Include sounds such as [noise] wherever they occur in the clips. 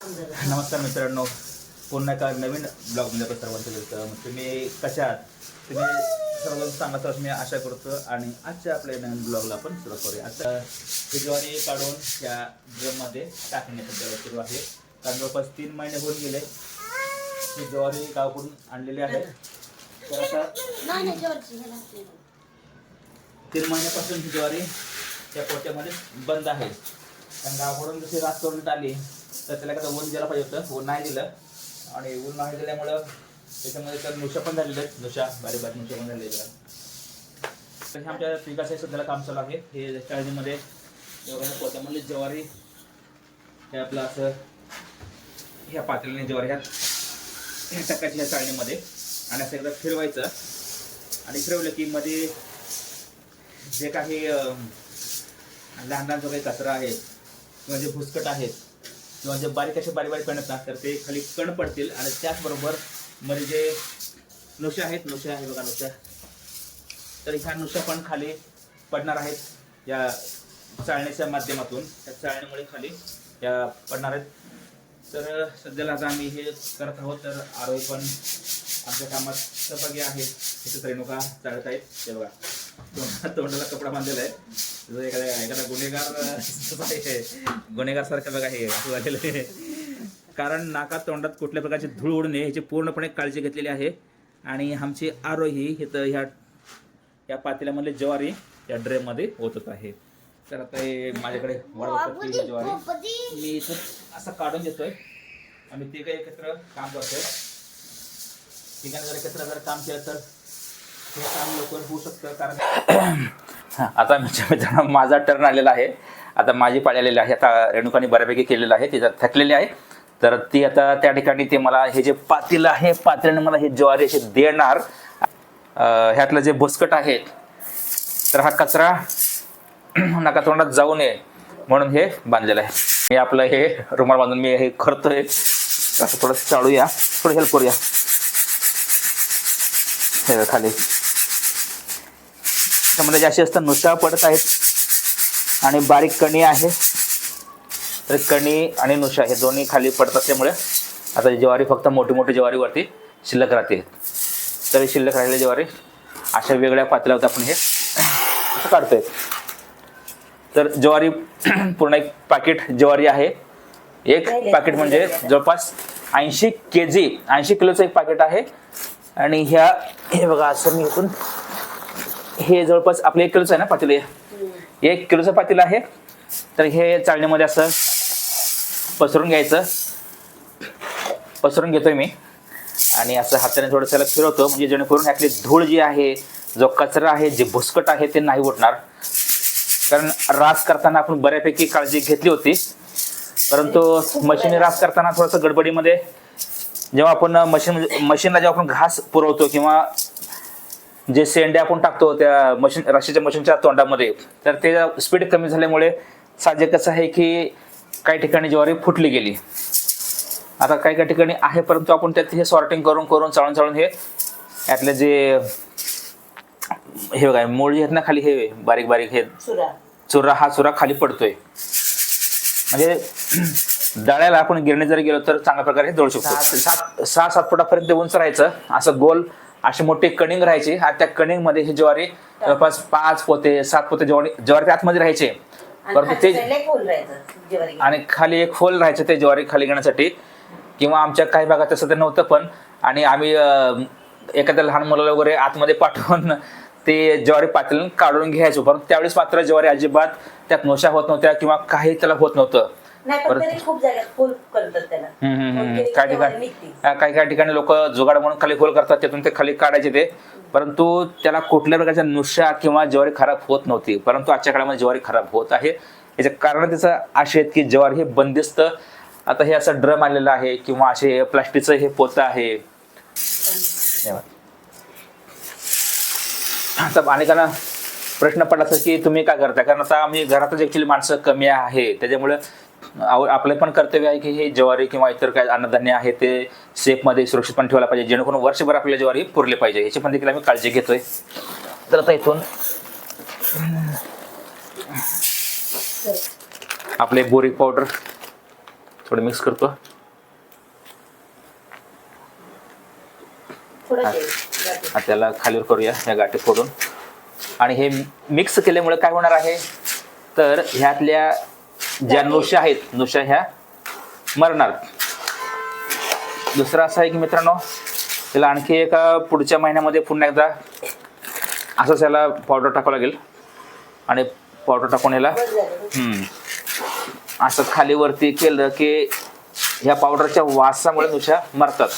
नमस्कार मित्रांनो. पुन्हा एका नवीन ब्लॉगमध्ये आपलं सर्वांचं वेलकम तुम्ही कशा आहात? तुम्ही सर्वजण सांगत आहात मी आशा करतो आणि आजच्या आपल्या नवीन ब्लॉगला आपण सुरू करूया. आता ही ज्वारी काढून त्या ड्रममध्ये टाकण्याचा त्याला सुरू आहे. कारण जवळपास तीन महिने होऊन गेले. ही ज्वारी गावाकडून आणलेली आहे तर आता तीन महिन्यापासून ही ज्वारी त्या पोत्यामध्ये बंद आहे. कारण गावाकडून जशी रात करण्यात आली तर त्याला कसं ऊन द्यायला पाहिजे होतं. ऊन नाही दिलं. आणि ऊन नाही दिल्यामुळं त्याच्यामध्ये तर नुशा पण झालेल्या आहेत. नुशा बारीक बारीक नुशा पण झालेल्या आहे तर हे आमच्या पिकाचं सध्याला काम चालू आहे. हे चाळणीमध्ये पोत्यामध्ये ज्वारी हे आपलं असं ह्या पातळीने ज्वारी ह्या ह्या टाकायची ह्या चाळणीमध्ये आणि असं एकदा फिरवायचं. आणि फिरवलं की मध्ये जे काही लहान लहान जो काही कचरा आहे किंवा जे भुसकट आहेत किंवा जे बारीक असे बारीक बारीक कण असतात तर ते खाली कण पडतील आणि त्याचबरोबरमध्ये जे नुशा आहेत नुशा आहे बघा नुशा. तर ह्या नुशा पण खाली पडणार आहेत या चाळण्याच्या माध्यमातून. त्या चाळण्यामुळे खाली या पडणार आहेत. तर सध्याला आता आम्ही हे करत आहोत तर आरोही पण आमच्या कामात सहभागी आहे इथे रेणुका चालत आहेत. ते बघा तोंडा- तोंडाला कपडा बांधलेला आहे. एखादा एखादा गुन्हेगार [laughs] गुन्हेगार सारखं बघा हे असं झालेलं आहे. कारण नाकात तोंडात कुठल्या प्रकारची धूळ उडू नये ह्याची पूर्णपणे काळजी घेतलेली आहे. आणि आमची आरोही इथं ह्या या पातेल्यामधले ज्वारी या ड्रेमध्ये ओतत आहे. तर आता हे माझ्याकडे ज्वारी. मी इथं असं काढून देतोय आम्ही तिघं एकत्र काम करतोय. तिघांनी जर एकत्र जर काम केलं तर हे काम लवकर होऊ शकतं कारण [coughs] आता मित्रांनो माझा टर्न आलेला आहे. आता माझी पाळी आलेली आहे. आता रेणुकाने बऱ्यापैकी केलेलं आहे. ती जर थकलेली आहे तर ती आता त्या ठिकाणी ते मला हे जे पातील आहे पातेल्याने मला हे ज्वारी असे देणार. ह्यातलं जे भुसकट आहे तर हा कचरा [clears throat] नाकातोंडात जाऊ नये म्हणून हे बांधलेलं आहे. मी आपलं हे रुमाल बांधून मी हे करतोय. असं थोडंसं चाळूया थोडं हेल्प करूया. हे खाली. त्यामध्ये जास्ती जास्त नुसळा पडत आहेत आणि बारीक कणी आहे. तर कणी आणि नुशा हे दोन्ही खाली पडत असल्यामुळे आता ज्वारी फक्त मोठी मोठी ज्वारीवरती शिल्लक राहते. तर शिल्लक राहिलेली ज्वारी अशा वेगळ्या पातळ्यावरती आपण हे [clears throat] असं काढतोय. तर ज्वारी [clears throat] पूर्ण एक पाकिट ज्वारी आहे. एक पाकिट म्हणजे जवळपास ऐंशी के जी ऐंशी किलोचं एक पाकिट आहे. आणि ह्या हे बघा असं मी इथून हे जवळपास आपलं एक किलोचं आहे ना पातेलं? हे एक किलोचं पातेलं आहे. तर हे चाळणीमध्ये असं पसरून घ्यायचं. पसरून घेतोय मी. आणि असं हाताने थोडं त्याला फिरवतो. म्हणजे जेणेकरून ह्यातली धूळ जी आहे जो कचरा आहे जे भुसकट आहे ते नाही उठणार. कारण रास करताना आपण बऱ्यापैकी काळजी घेतली होती. परंतु मशीन रास करताना थोडंसं गडबडीमध्ये जेव्हा आपण मशीन मशीनला जेव्हा आपण घास पुरवतो किंवा जे सेंडे आपण टाकतो त्या मशीन रशीच्या मशीनच्या तोंडामध्ये तर ते स्पीड कमी झाल्यामुळे साहजिकच आहे की काही ठिकाणी ज्वारी फुटली गेली. आता काही काही ठिकाणी आहे परंतु आपण त्यात हे सॉर्टिंग करून करून चाळून चाळून हे यातले जे हे बघा मूळ जे आहेत ना खाली हे बारीक बारीक हे चुरा. हा चुरा खाली पडतोय. म्हणजे दळायला आपण गिरणी जर गेलो तर चांगल्या प्रकारे दळू शकतो. सात. सहा सात फुटापर्यंत उंच राहायचं. असं गोल अशी मोठी कणिंग राहायची. आणि त्या कणिंगमध्ये ही ज्वारी जवळपास पाच पोते सात पोते ज्वारी ज्वारी आतमध्ये राहायचे. परंतु ते आणि खाली एक खोल राहायचं ते ज्वारी खाली घेण्यासाठी. किंवा आमच्या काही भागात तसं तर नव्हतं पण आणि आम्ही एखाद्या लहान मुलाला वगैरे आतमध्ये पाठवून ते ज्वारी पातेलं काढून घ्यायचो. परंतु त्यावेळेस मात्र ज्वारी अजिबात त्यात नोशा होत नव्हत्या किंवा काही त्याला होत नव्हतं. पण काही ठिकाणी काही काही ठिकाणी लोक जुगाड म्हणून खाली खोल करतात त्यातून ते खाली काढायचे ते. परंतु त्याला कुठल्या प्रकारच्या नुशा किंवा ज्वारी खराब होत नव्हती. परंतु आजच्या काळामध्ये ज्वारी खराब होत आहे. याचे कारण त्याचं असे आहेत की ज्वारी हे बंदिस्त आता हे असं ड्रम आलेलं आहे किंवा असे प्लास्टिकचं हे पोतं आहे. आता अनेकांना प्रश्न पडला असं की तुम्ही काय करता कारण आता आम्ही घरातच ऍक्च्युली माणसं कमी आहे. त्याच्यामुळे आव- आपलं पण कर्तव्य आहे की हे ज्वारी किंवा इतर काय अन्नधान्य आहे ते सेफमध्ये सुरक्षित पण ठेवायला पाहिजे. जेणेकरून वर्षभर आपल्या ज्वारी पुरले पाहिजे. याची पण देखील आम्ही काळजी घेतोय. तर आता इथून आपले बोरिक पावडर थोडं मिक्स करतो. त्याला खालीवर करूया या गाठी फोडून. आणि हे मिक्स केल्यामुळे काय होणार आहे? तर ह्यातल्या ज्या नुशा आहेत नुशा ह्या मरणार. दुसरं असं आहे की मित्रांनो त्याला आणखी एका पुढच्या महिन्यामध्ये पुन्हा एकदा असंच याला पावडर टाकावं लागेल. आणि पावडर टाकून याला. असं खालीवरती केलं की ह्या पावडरच्या वासामुळे नुशा मरतात.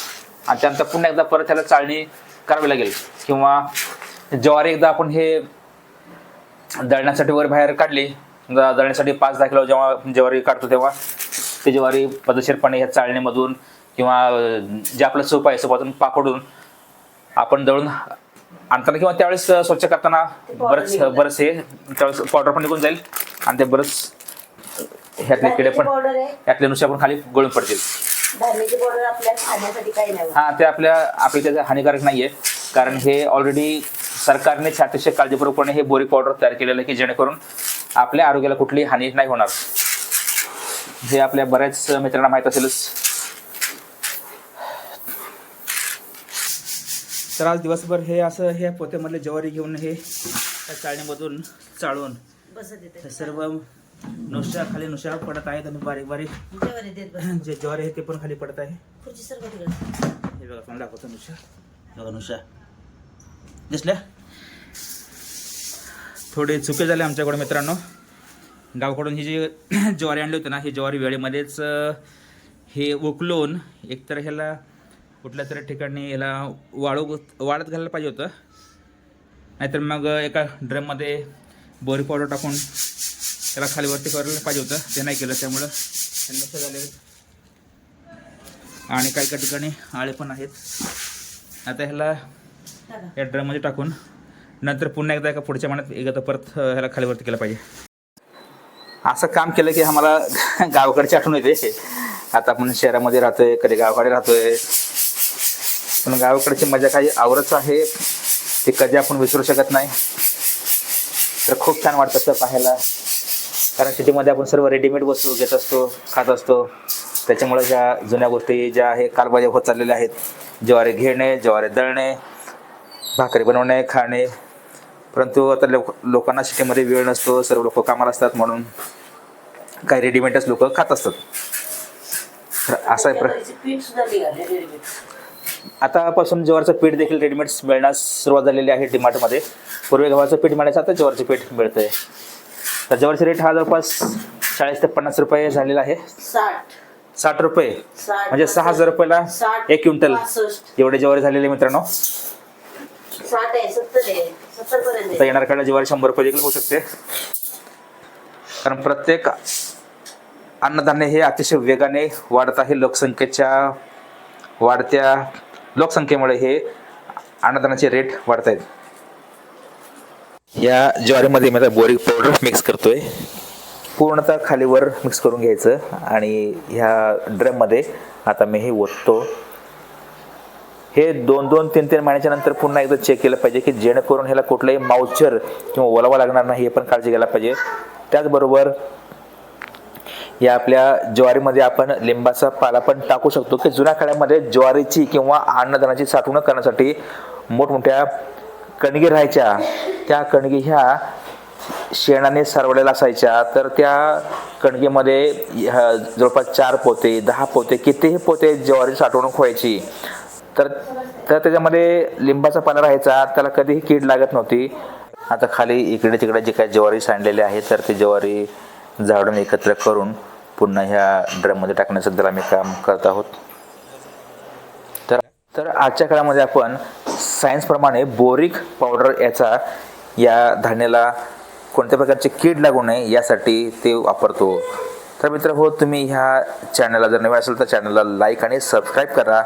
आणि त्यानंतर पुन्हा एकदा परत त्याला चाळणी करावी लागेल. किंवा ज्वारी एकदा आपण हे दळण्यासाठी वर बाहेर काढली दळण्यासाठी पाच दहा किलो जेव्हा ज्वारी काढतो तेव्हा ती ज्वारी पद्धतशीरपणे ह्या चाळणीमधून किंवा जे आपलं सूप आहे सुपातून पाकडून आपण दळून आणताना किंवा त्यावेळेस स्वच्छ करताना बरंच बरंच हे त्यावेळेस पावडर पण निघून जाईल आणि ते बरंच ह्यातले किडे पण पावडर आहे. यातले नुसते आपण खाली गळून पडतील. धान्याची पावडर आपल्याला खाण्यासाठी काही नाही. हा ते आपल्या आपल्या त्याचं हानिकारक नाहीये. कारण हे ऑलरेडी सरकारने अतिशय काळजीपूर्वकपणे हे बोरिक पावडर तयार केलेलं आहे की जेणेकरून आपल्या आरोग्याला कुठलीही हानी नाही होणार. हे आपल्या बऱ्याच मित्रांना माहीत असेलच. तर आज दिवसभर हे असं हे पोत्यामधले ज्वारी घेऊन हे त्या चाळणीमधून चाळून सर्व नुसत्या खाली नुसत्या पडत आहेत आणि बारीक बारीक. जे ज्वारी आहे ते पण खाली पडत आहे. हे बघा तुम्हाला दाखवतो बघा नुशा दिसल्या? थोडे चुके झाले आमच्याकडे मित्रांनो. गावाकडून ही जी [coughs] ज्वारी आणली होती ना ही ज्वारी वेळेमध्येच हे उकलून एकतर ह्याला कुठल्या तरी ठिकाणी ह्याला वाळू वाळत घालायला पाहिजे होतं. नाहीतर मग एका ड्रममध्ये बोरी पावडर टाकून त्याला खालीवरती करायला पाहिजे होतं. ते नाही केलं त्यामुळं. त्यांना झाले आणि काही काही ठिकाणी आळे पण आहेत. आता ह्याला या ड्रममध्ये टाकून नंतर पुन्हा एकदा एका पुढच्या महिन्यात एकदा परत ह्याला खालीवरती केलं पाहिजे. असं काम केलं की आम्हाला [laughs] गावाकडची आठवण येते. आता आपण शहरामध्ये राहतोय कधी गावाकडे राहतोय. पण गावाकडची मजा काही आवरच आहे. ते कधी आपण विसरू शकत नाही. तर खूप छान वाटतं पाहायला. कारण सिटीमध्ये आपण सर्व रेडीमेड वस्तू घेत असतो खात असतो. त्याच्यामुळे ज्या जुन्या गोष्टी ज्या आहे कालबाज्या होत चाललेल्या आहेत. ज्वारी घेणे ज्वारी दळणे भाकरी बनवणे खाणे. परंतु आता लोक लोकांना सिटीमध्ये वेळ नसतो सर्व लोक कामाला असतात म्हणून काही रेडीमेडच लोक खात असतात. तर असा आहे प्र आतापासून ज्वारचं पीठ देखील रेडीमेड मिळण्यास सुरुवात झालेली आहे डिमार्टमध्ये पूर्वी गव्हाचं पीठ मिळायचं आता ज्वारचं पीठ मिळतंय. तर ज्वारीचा रेट हा जवळपास चाळीस ते पन्नास रुपये झालेला आहे. साठ. साठ रुपये. म्हणजे सहा हजार रुपयाला एक क्विंटल. एवढे ज्वारी झालेले मित्रांनो. आता. येणार काळात ज्वारी शंभर रुपये देखील होऊ शकते. कारण प्रत्येक अन्नधान्य हे अतिशय वेगाने वाढत आहे. लोकसंख्येच्या वाढत्या लोकसंख्येमुळे हे अन्नधान्याचे रेट वाढत आहेत. या ज्वारीमध्ये मी आता बोरिक पावडर मिक्स करतोय. पूर्णतः खालीवर मिक्स करून घ्यायचं आणि ह्या ड्रममध्ये आता मी हे ओततो. हे दोन दोन तीन तीन महिन्याच्या नंतर पुन्हा एकदा चेक केलं पाहिजे की जेणेकरून ह्याला कुठलाही माउचर किंवा ओलावा लागणार नाही हे पण काळजी घ्यायला पाहिजे. त्याचबरोबर या आपल्या ज्वारीमध्ये आपण लिंबाचा पाला पण टाकू शकतो की जुन्या काळामध्ये ज्वारीची किंवा अन्नदानाची साठवणूक करण्यासाठी मोठमोठ्या कणगी राहायच्या. त्या कणगी ह्या शेणाने सरवलेल्या असायच्या. तर त्या कणगीमध्ये ह्या जवळपास चार पोते दहा पोते कितीही पोते ज्वारी साठवणूक व्हायची. तर तर त्याच्यामध्ये लिंबाचा पाला राहायचा त्याला कधीही कीड लागत नव्हती. आता खाली इकडे तिकडे जे काही ज्वारी सांडलेली आहे तर ती ज्वारी झाडून एकत्र करून पुन्हा ह्या ड्रममध्ये टाकण्याचं जर आम्ही काम करत आहोत. तर तर आजच्या काळामध्ये आपण सायन्सप्रमाणे बोरिक पावडर याचा या धान्याला कोणत्या प्रकारचे कीड लागू नये यासाठी ते वापरतो. तर मित्र हो तुम्ही ह्या चॅनलला जर नवे असेल तर चॅनलला लाईक आणि सबस्क्राईब करा.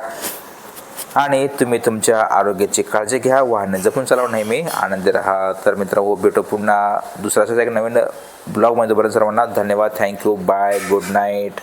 आणि तुम्ही तुमच्या आरोग्याची काळजी घ्या. वाहने जपून चालवा नेहमी. आनंदी राहा. तर मित्र हो भेटू पुन्हा दुसऱ्या एक नवीन ब्लॉगमध्ये बरं सर्वांना धन्यवाद. Thank you bye good night